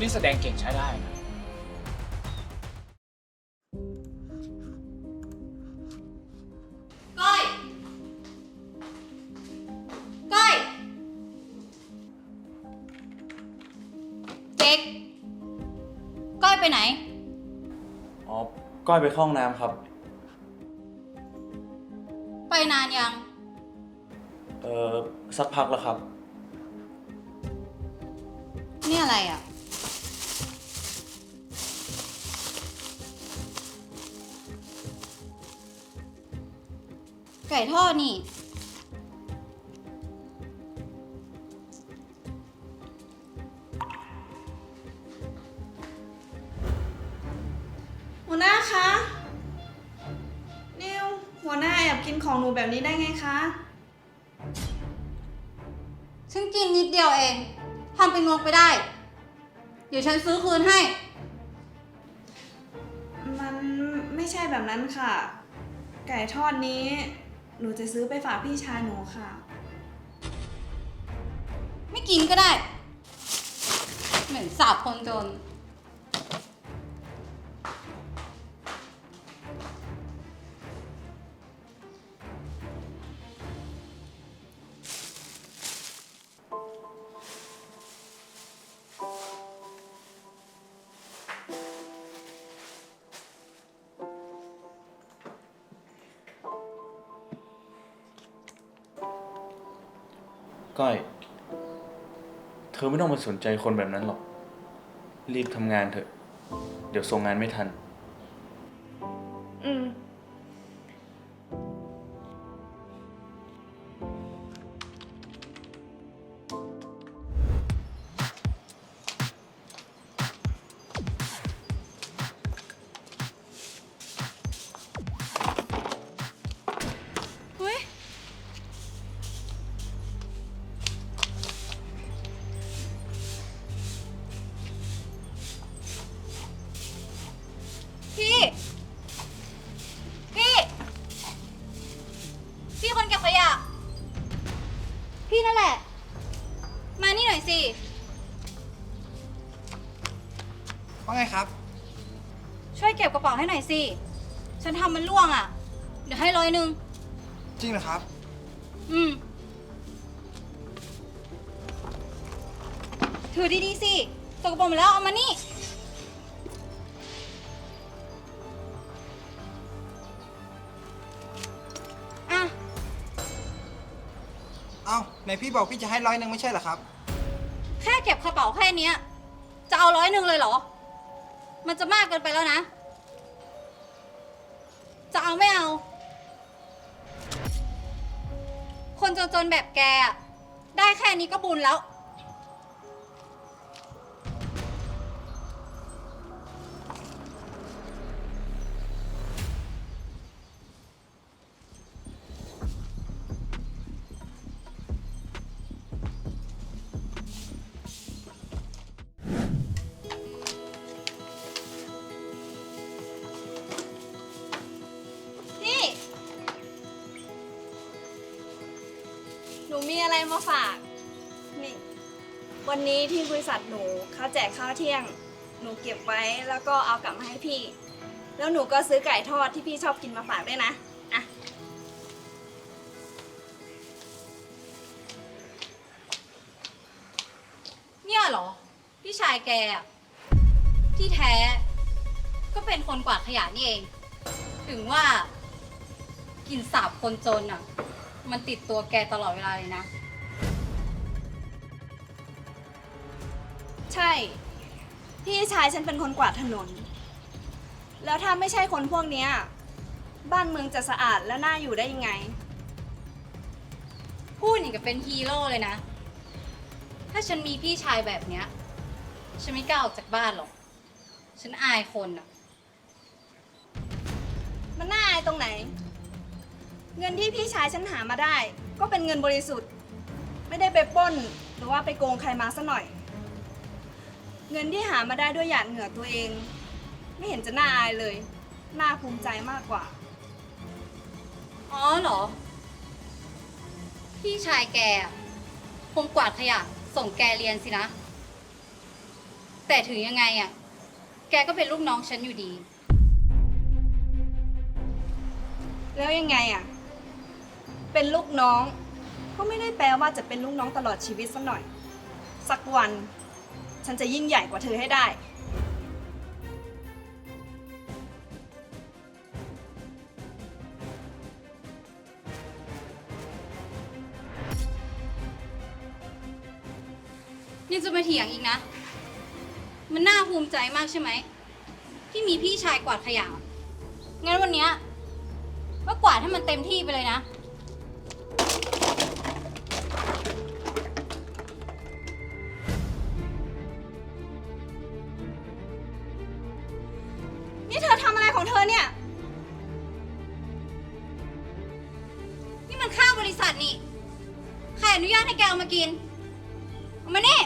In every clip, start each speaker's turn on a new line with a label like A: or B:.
A: คนที่
B: แสดงเก่งใช้ได้นะ
C: ก้อย ก้อยเจ๊ก ก้อยไปไหน
D: อ๋อ ก้อยไปเข้าห้องน้ำครับ
C: ไปนานยัง
D: เอ่อ สักพักแล้วครับ
C: นี่อะไรอะ ไก่ทอดนี่
A: หัวหน้าคะนิวหัวหน้าแอบกินของหนูแบบนี้ได้ไงคะ
C: ฉันกินนิดเดียวเองทำเป็นงกไปได้ เดี๋ยวฉันซื้อคืนให้
A: มันไม่ใช่แบบนั้นค่ะ ไก่ทอดนี้ หนูจะซื้อไปฝากพี่ชายหนูค่ะ
C: ไม่กินก็ได้ เหมือนสาบคนจน
D: ก้อย เธอไม่ต้องมาสนใจคนแบบนั้นหรอก รีบทำงานเถอะ เดี๋ยวส่งงานไม่ทัน
E: ว่าไงครับ
C: ช่วยเก็บกระเป๋าให้หน่อยสิ ฉันทำมันล่วงอะ เดี๋ยวให้ร้อยหนึ่ง
E: จริงเหรอครับ
C: อืม ถือดีๆสิตกกระเป๋าหมดแล้วเอามานี่ อะ
E: เอ้าไหนพี่บอกพี่จะให้ร้อยหนึ่งไม่ใช่เหรอครับ
C: แค่เก็บกระเป๋าแค่เนี้ย จะเอาร้อยหนึ่งเลยเหรอ มันจะมากเกินไปแล้วนะ จะเอาไม่เอา คนจนๆแบบแกอะได้แค่นี้ก็บุญแล้ว
A: มีอะไรมาฝากนี่วันนี้ที่บริษัทหนูเขาแจกข้าวเที่ยง หนูเก็บไว้แล้วก็เอากลับมาให้พี่ แล้วหนูก็ซื้อไก่ทอดที่พี่ชอบกินมาฝากด้วยนะอะ
C: เนี่ยเหรอ พี่ชายแกอะที่แท้ ก็เป็นคนกวาดขยะนี่เอง ถึงว่ากลิ่นสาบคนจนอะ มันติดตัวแกตลอดเวลาเลยนะ
A: ใช่ พี่ชายฉันเป็นคนกวาดถนน แล้วถ้าไม่ใช่คนพวกเนี้ย บ้านเมืองจะสะอาดและน่าอยู่ได้ยังไง
C: พูดอย่างกับเป็นฮีโร่เลยนะ ถ้าฉันมีพี่ชายแบบเนี้ย ฉันไม่กล้าออกจากบ้านหรอก ฉันอายคนอะ
A: มันน่าอายตรงไหน เงินที่พี่ชายฉันหามาได้ ก็เป็นเงินบริสุทธิ์ ไม่ได้ไปปล้นหรือว่าไปโกงใครมาซะหน่อย เงินที่หามาได้ด้วยหยาดเหงื่อตัวเอง ไม่เห็นจะน่าอายเลย น่าภูมิใจมากกว่า
C: อ๋อเหรอ พี่ชายแกอะคงกวาดขยะส่งแกเรียนสินะ แต่ถึงยังไงอะ แกก็เป็นลูกน้องฉันอยู่ดี
A: แล้วยังไงอะ เป็นลูกน้อง ก็ไม่ได้แปลว่าจะเป็นลูกน้องตลอดชีวิตสักหน่อย สักวัน ฉันจะยิ่งใหญ่กว่าเธอให้ได้
C: ยังจะมาเถียงอีกนะ มันน่าภูมิใจมากใช่ไหม ที่มีพี่ชายกวาดขยะงั้นวันเนี้ยก็กวาดให้มันเต็มที่ไปเลยนะ
A: ของเธอเนี่ย
C: นี่มันข้าวบริษัทนี่ ใครอนุญาตให้แกเอามากิน เอามานี่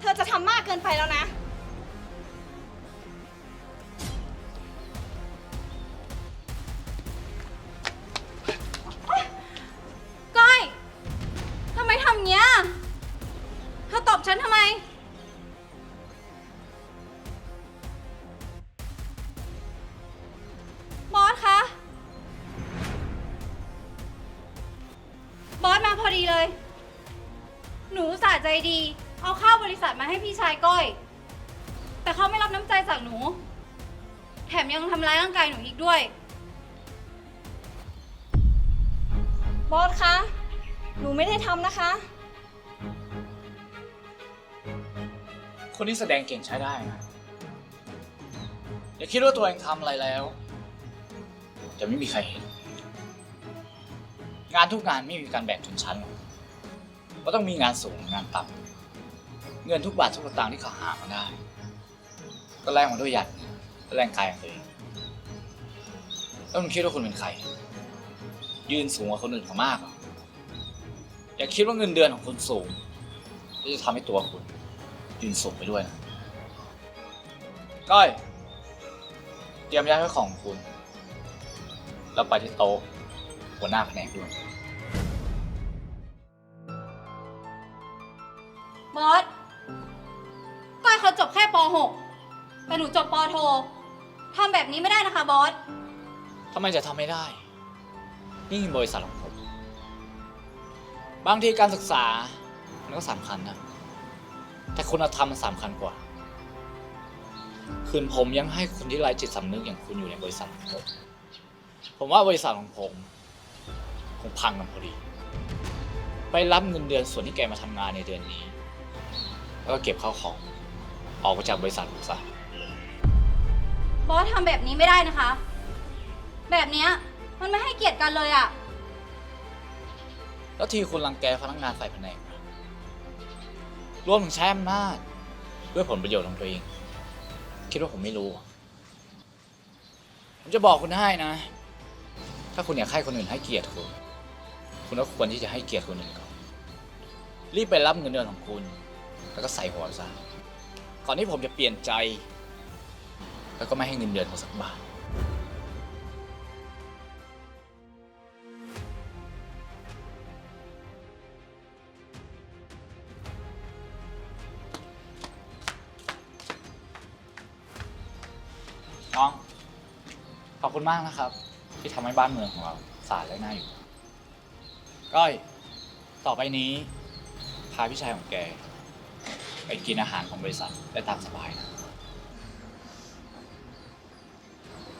A: เธอจะทำมากเกินไปแล้วนะ
C: ดีเลย หนูอุตสาห์ใจดี เอาข้าวบริษัทมาให้พี่ชายก้อย แต่เขาไม่รับน้ำใจจากหนู แถมยังทำร้ายร่างกายหนูอีกด้วย
A: บอสคะ หนูไม่ได้ทำนะคะ
B: คนที่แสดงเก่งใช้ได้นะ อย่าคิดว่าตัวเองทำอะไรแล้ว จะไม่มีใครเห็น งานทุกงานไม่มีการแบ่งชนชั้นหรอกก็ต้องมีงานสูงงานต่ำเงินทุกบาททุกสตางค์ที่เขาหามาได้ ก็แลกมาด้วยหยัดและแรงกายของตัวเองแล้วคุณคิดว่าคุณเป็นใคร ยืนสูงกว่าคนอื่นเขามากเหรออย่าคิดว่าเงินเดือนของคุณสูงที่จะทำให้ตัวคุณ ยืนสูงไปด้วยนะก้อยเตรียมย้ายไว้ของคุณ แล้วไปที่โต๊ะ หัวหน้าแผนกด้วย
C: บอสก้อยเขาจบแค่ป .6 แต่หนูจบปโททำแบบนี้ไม่ได้นะคะบอส
B: ทำไมจะทำไม่ได้ นี่คือบริษัทของผม บางทีการศึกษา มันก็สำคัญนะ แต่คุณธรรมมันสำคัญกว่า คืนผมยังให้คนที่ไร้จิตสำนึกอย่างคุณอยู่ในบริษัทของผม ผมว่าบริษัทของผม คงพังกันพอดี ไปรับเงินเดือนส่วนที่แกมาทำงานในเดือนนี้ แล้วก็เก็บข้าวของ ออกไปจากบริษัทผมซะ
C: บอสทำแบบนี้ไม่ได้นะคะ แบบเนี้ยมันไม่ให้เกียรติกันเลยอะ
B: แล้วทีคุณรังแกพนักงานฝ่ายแผนกนะรวมถึงใช้อำนาจด้วยผลประโยชน์ของตัวเอง คิดว่าผมไม่รู้เหรอผมจะบอกคุณให้นะ ถ้าคุณอยากให้คนอื่นให้เกียรติคุณ คุณก็ควรที่จะให้เกียรติคนอื่นก่อนรีบไปรับเงินเดือนของคุณ แล้วก็ใส่หัวซะก่อนที่ผมจะเปลี่ยนใจ แล้วก็ไม่ให้เงินเดือนเขาสักบาทน้อง ขอบคุณมากนะครับ ที่ทำให้บ้านเมืองของเราสะอาดและน่าอยู่ ก้อย ต่อไปนี้ พาพี่ชายของแก ไปกินอาหารของบริษัทได้ตามสบายนะ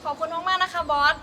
A: ขอบคุณมากๆนะคะบอส